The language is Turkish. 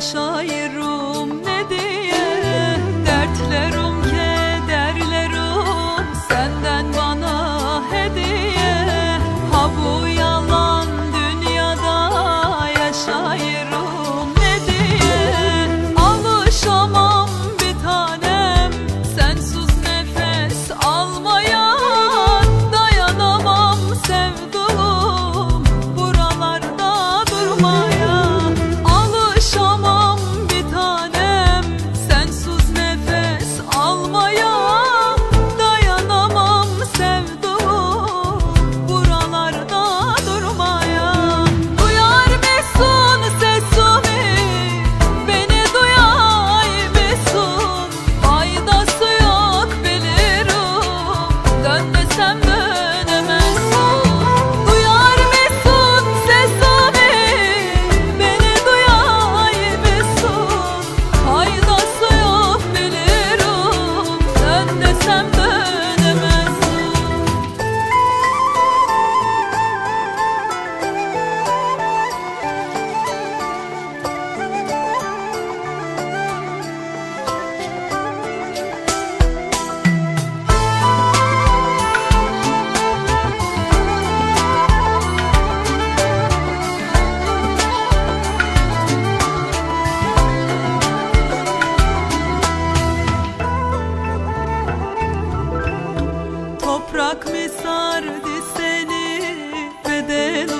şair Toprak mi sardı seni bedeloni